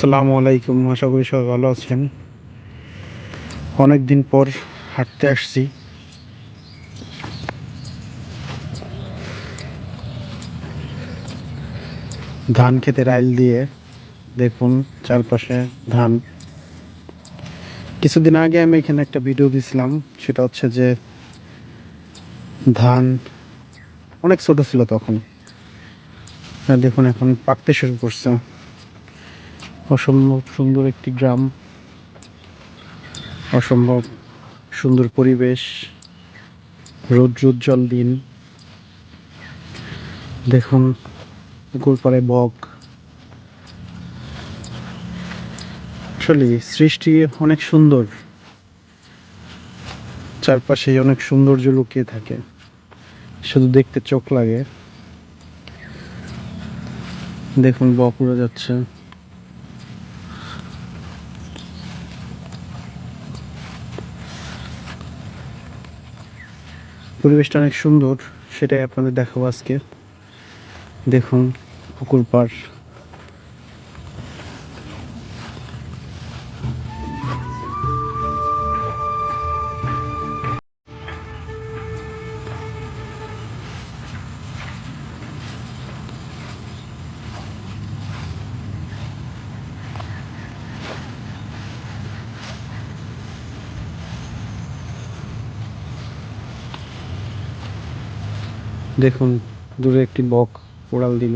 আসসালামু আলাইকুম, আশা করি সবাই ভালো আছেন। অনেক দিন পর হাঁটতে আসছি। ধান খেতে রাইল দিয়ে দেখুন চারপাশে ধান। কিছুদিন আগে আমি এখানে একটা ভিডিও দিয়েছিলাম সেটা হচ্ছে যে ধান অনেক ছোট ছিল তখন। দেখুন, এখন পাকতে শুরু করছে। অসম্ভব সুন্দর একটি গ্রাম, অসম্ভব সুন্দর পরিবেশ রৌদ্রোজ্জ্বল দিন। দেখুন পাড়ে বক। আসলে সৃষ্টি অনেক সুন্দর। চারপাশে অনেক সৌন্দর্য লুকিয়ে থাকে। শুধু দেখতে চোখ লাগে। দেখুন বক উড়ে যাচ্ছে। পরিবেশটা অনেক সুন্দর সেটাই আপনাদের দেখাবো আজকে। দেখুন পুকুর পাড়। দেখুন দূরে একটি বক উড়াল দিল।